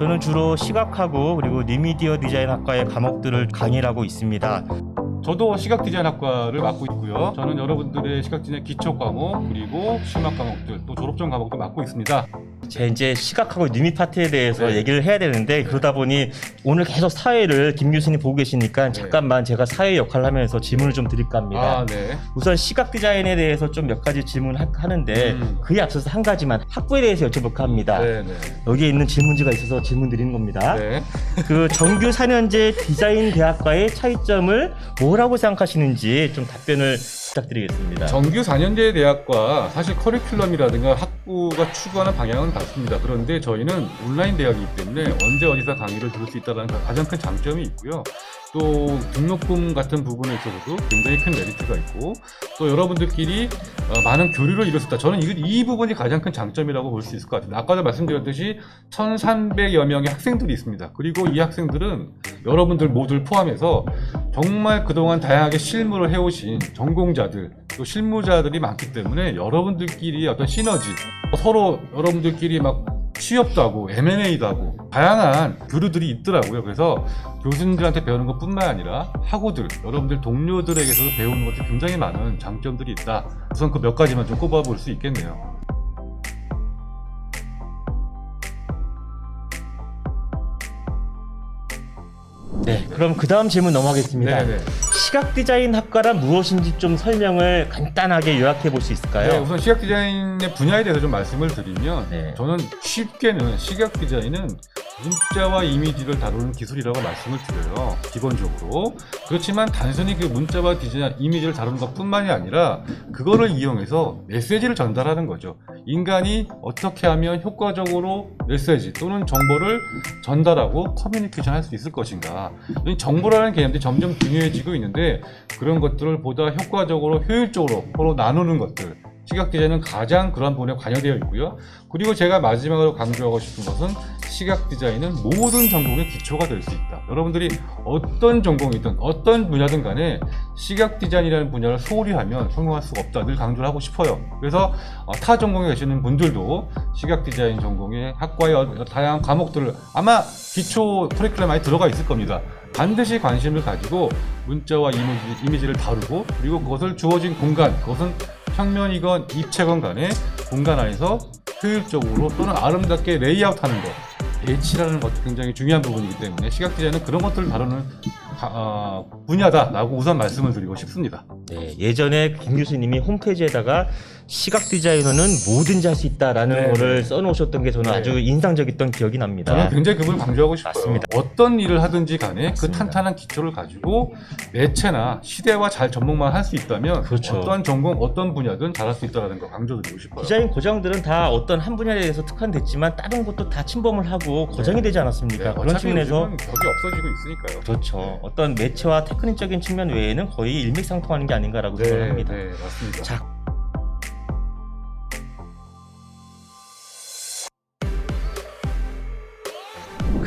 저는 주로 시각하고 그리고 뉴미디어 디자인 학과의 과목들을 강의를 하고 있습니다. 저도 시각 디자인 학과를 맡고 있고요. 저는 여러분들의 시각 디자인 기초 과목 그리고 심화 과목들 또 졸업전 과목도 맡고 있습니다. 제 이제 시각하고 뉴미 파트에 대해서 네. 얘기를 해야 되는데 그러다 보니 오늘 계속 사회를 김 교수님 보고 계시니까 잠깐만 제가 사회 역할을 하면서 질문을 좀 드릴까 합니다. 아, 네. 우선 시각 디자인에 대해서 좀 몇 가지 질문하는데 음. 그에 앞서서 한 가지만 학부에 대해서 여쭤볼까 합니다. 네, 네. 여기에 있는 질문지가 있어서 질문 드리는 겁니다. 네. 그 정규 4년제 디자인 대학과의 차이점을 뭐라고 생각하시는지 좀 답변을 부탁드리겠습니다. 정규 4년제 대학과 사실 커리큘럼이라든가 학부가 추구하는 방향은 같습니다. 그런데 저희는 온라인 대학이기 때문에 언제 어디서 강의를 들을 수 있다는 가장 큰 장점이 있고요. 또 등록금 같은 부분에 있어서도 굉장히 큰 메리트가 있고 또 여러분들끼리 어, 많은 교류를 있다. 저는 이, 이 부분이 가장 큰 장점이라고 볼 수 있을 것 같습니다. 아까도 말씀드렸듯이 1,300여 명의 학생들이 있습니다. 그리고 이 학생들은 여러분들 모두를 포함해서 정말 그동안 다양하게 실무를 해오신 전공자들 또 실무자들이 많기 때문에 여러분들끼리 어떤 시너지 서로 여러분들끼리 막 취업도 하고 M&A도 하고 다양한 교류들이 있더라고요. 그래서 교수님들한테 배우는 것뿐만 아니라 학우들, 여러분들 동료들에게서도 배우는 것도 굉장히 많은 장점들이 있다. 우선 그 몇 가지만 좀 꼽아볼 수 있겠네요. 네, 그럼 그 다음 질문 넘어가겠습니다. 네, 네. 시각 디자인 학과란 무엇인지 좀 설명을 간단하게 요약해 볼 수 있을까요? 네, 우선 시각 디자인의 분야에 대해서 좀 말씀을 드리면 네. 저는 쉽게는 시각 디자인은 문자와 이미지를 다루는 기술이라고 말씀을 드려요. 기본적으로. 그렇지만 단순히 그 문자와 디자인, 이미지를 다루는 것 뿐만이 아니라 그거를 이용해서 메시지를 전달하는 거죠. 인간이 어떻게 하면 효과적으로 메시지 또는 정보를 전달하고 커뮤니케이션 할 수 있을 것인가. 이 정보라는 개념들이 점점 중요해지고 있는데 그런 것들을 보다 효과적으로 효율적으로 서로 나누는 것들. 시각 디자인은 가장 그런 부분에 관여되어 있고요. 그리고 제가 마지막으로 강조하고 싶은 것은 시각 디자인은 모든 전공의 기초가 될 수 있다. 여러분들이 어떤 전공이든 어떤 분야든 간에 시각 디자인이라는 분야를 소홀히 하면 성공할 수가 없다. 늘 강조를 하고 싶어요. 그래서 어, 타 전공에 계시는 분들도 시각 디자인 전공의 학과의 어- 다양한 과목들을 아마 기초 커리큘럼 많이 들어가 있을 겁니다. 반드시 관심을 가지고 문자와 이미지, 이미지를 다루고 그리고 그것을 주어진 공간, 그것은 평면이건 입체건 간에 공간 안에서 효율적으로 또는 아름답게 레이아웃하는 것, 배치라는 것도 굉장히 중요한 부분이기 때문에 시각 디자인은 그런 것들을 다루는 가- 어, 분야다라고 우선 말씀을 드리고 싶습니다. 네, 예전에 김 교수님이 홈페이지에다가 시각 디자이너는 뭐든지 할 수 있다라는 네, 거를 네. 써놓으셨던 게 저는 네. 아주 인상적이었던 기억이 납니다. 저는 굉장히 그걸 강조하고 싶어요. 맞습니다. 어떤 일을 하든지 간에 그 맞습니다. 탄탄한 기초를 가지고 매체나 시대와 잘 접목만 할 수 있다면 그렇죠. 어떤 전공, 어떤 분야든 잘할 수 있다는 거 강조드리고 싶어요. 디자인 고장들은 다 어떤 한 분야에 대해서 특화됐지만 다른 것도 다 침범을 하고 고정이 네. 되지 않았습니까? 네, 그런 측면에서 벽이 없어지고 있으니까요. 그렇죠. 어떤 매체와 테크닉적인 측면 외에는 거의 일맥상통하는 게 아닌가라고 네, 생각합니다. 네, 맞습니다. 자,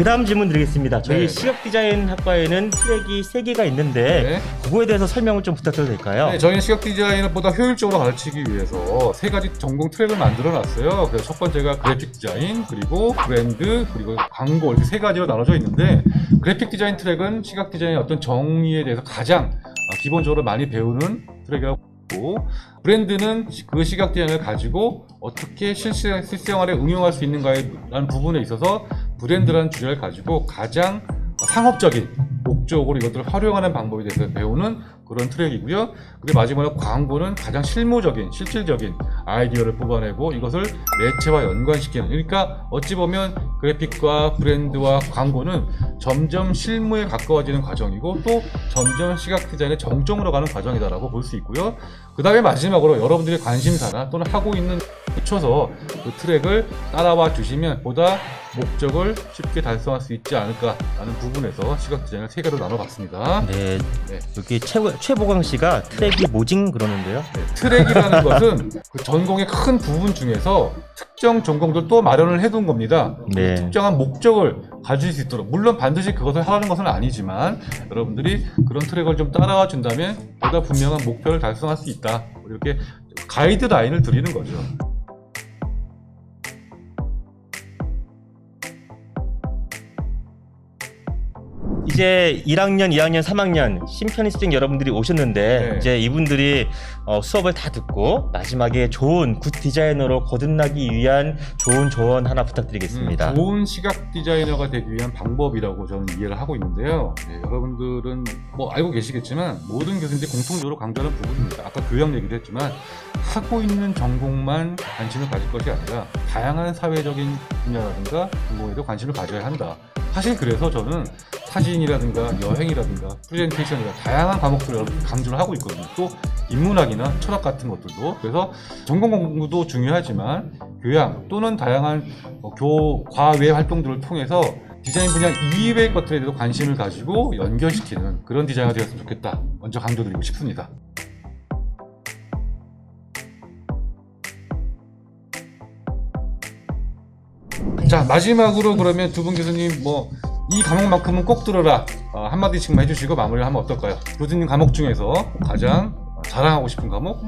그 다음 질문 드리겠습니다. 저희 네, 네. 시각 디자인 학과에는 트랙이 세개가 있는데 네. 그거에 대해서 설명을 좀 부탁드려도 될까요? 네, 저희는 시각 디자인을 보다 효율적으로 가르치기 위해서 세 가지 전공 트랙을 만들어 놨어요. 그래서 첫 번째가 그래픽 디자인, 그리고 브랜드, 그리고 광고 이렇게 세 가지로 나눠져 있는데 그래픽 디자인 트랙은 시각 디자인의 어떤 정의에 대해서 가장 어, 기본적으로 많이 배우는 트랙이라고 브랜드는 그 시각 디자인을 가지고 어떻게 실생활에 응용할 수 있는가에 라는 부분에 있어서 브랜드라는 주제를 가지고 가장 상업적인 목적으로 이것들을 활용하는 방법에 대해서 배우는 그런 트랙이고요. 그리고 마지막으로 광고는 가장 실무적인, 실질적인 아이디어를 뽑아내고 이것을 매체와 연관시키는. 그러니까 어찌 보면 그래픽과 브랜드와 광고는 점점 실무에 가까워지는 과정이고 또 점점 시각 디자인의 정점으로 가는 과정이다라고 볼 수 있고요. 그 다음에 마지막으로 여러분들의 관심사나 또는 하고 있는 붙여서 그 트랙을 따라와 주시면 보다 목적을 쉽게 달성할 수 있지 않을까라는 부분에서 시각 디자인을 세 개로 나눠봤습니다. 네, 네. 여기 최, 최보강 씨가 트랙이 뭐징 그러는데요. 네, 트랙이라는 것은 그 전공의 큰 부분 중에서 특정 전공들 또 마련을 해둔 겁니다. 네. 특정한 목적을 가질 수 있도록 물론 반드시 그것을 하라는 것은 아니지만 여러분들이 그런 트랙을 좀 따라와 준다면 보다 분명한 목표를 달성할 수 있다. 이렇게 가이드라인을 드리는 거죠. 이제 1학년, 2학년, 3학년 심편의생 여러분들이 오셨는데 네. 이제 이분들이 어, 수업을 다 듣고 마지막에 좋은 굿 디자이너로 거듭나기 위한 좋은 조언 하나 부탁드리겠습니다. 음, 좋은 시각 디자이너가 되기 위한 방법이라고 저는 이해를 하고 있는데요. 네, 여러분들은 뭐 알고 계시겠지만 모든 교수님들이 공통적으로 강조하는 부분입니다. 아까 교양 얘기도 했지만 하고 있는 전공만 관심을 가질 것이 아니라 다양한 사회적인 분야라든가 전공에도 관심을 가져야 한다. 사실 그래서 저는 사진이라든가 여행이라든가 프레젠테이션이라 다양한 과목들을 강조를 하고 있거든요. 또 인문학이나 철학 같은 것들도 그래서 전공 공부도 중요하지만 교양 또는 다양한 어, 교 과외 활동들을 통해서 디자인 분야 이외의 것들에 대해서 관심을 가지고 연결시키는 그런 디자이너가 되었으면 좋겠다. 먼저 강조드리고 싶습니다. 자 마지막으로 그러면 두 분 교수님 뭐 이 과목만큼은 꼭 들어라 어, 한마디씩만 해주시고 마무리를 하면 어떨까요? 교수님 과목 중에서 가장 자랑하고 싶은 과목?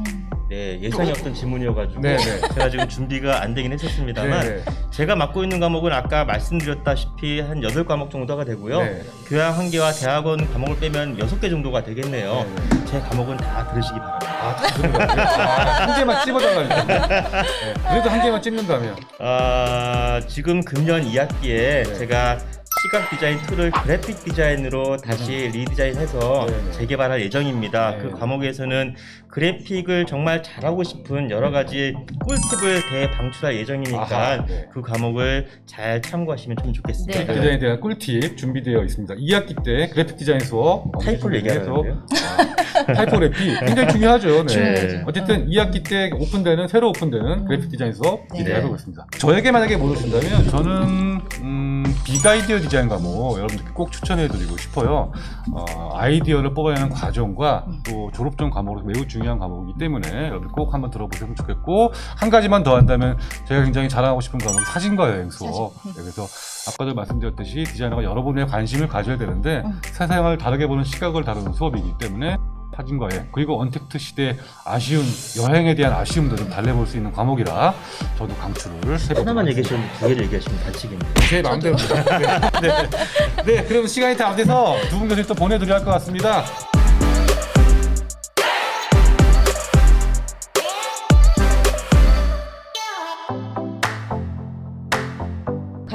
네, 예상이 없던 질문이어가지고 네, 네. 제가 지금 준비가 안 되긴 했었습니다만 네, 제가 맡고 있는 과목은 아까 말씀드렸다시피 한 8과목 정도가 되고요. 네. 교양 한 개와 대학원 과목을 빼면 6개 정도가 되겠네요. 네, 네. 제 과목은 다 들으시기 바랍니다. 아, 죄송합니다. 아, 한 개만 찝어달라니까. 네, 그래도 한 개만 찝는다면. 아, 지금 금년 2학기에 네. 제가 시각 디자인 툴을 그래픽 디자인으로 다시 리디자인해서 네, 네. 재개발할 예정입니다. 네. 그 과목에서는 그래픽을 정말 잘하고 싶은 여러 가지 꿀팁을 대방출할 예정이니까 아하, 네. 그 과목을 잘 참고하시면 좀 좋겠습니다. 네. 그래픽 디자인에 대한 꿀팁 준비되어 있습니다. 2학기 때 그래픽 디자인 수업 타이포를 얘기하는데요. 아, 타이포그래피 굉장히 중요하죠. 네. 중요하죠. 어쨌든 2학기 때 오픈되는 새로 오픈되는 그래픽 디자인 수업 네. 기대하고 있습니다. 저에게 만약에 물으신다면 저는 음, 빅아이디어 디자인 과목 여러분들께 꼭 추천해드리고 싶어요. 어, 아이디어를 뽑아내는 과정과 또 졸업전 과목으로 매우 중요한 과목이기 때문에 여러분 꼭 한번 들어보셨으면 좋겠고 한 가지만 더 한다면 제가 굉장히 자랑하고 싶은 과목이 사진과 여행 수업. 네, 그래서 아까도 말씀드렸듯이 디자이너가 여러 분야에 관심을 가져야 되는데 음. 세상을 다르게 보는 시각을 다루는 수업이기 때문에 사진과 여행 그리고 언택트 시대 아쉬운 여행에 대한 아쉬움도 좀 달래볼 수 있는 과목이라 저도 강추를 해보도록 하나만. 얘기하시면 두 개를 얘기하시면 반칙입니다. 제 마음대로입니다. 네, 네. 네, 그럼 시간이 다 안 돼서 두 분 교수님 또 보내드려야 할 것 같습니다.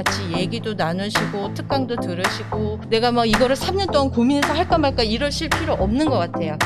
같이 얘기도 나누시고 특강도 들으시고 내가 뭐 이거를 3년 동안 고민해서 할까 말까 이러실 필요 없는 것 같아요.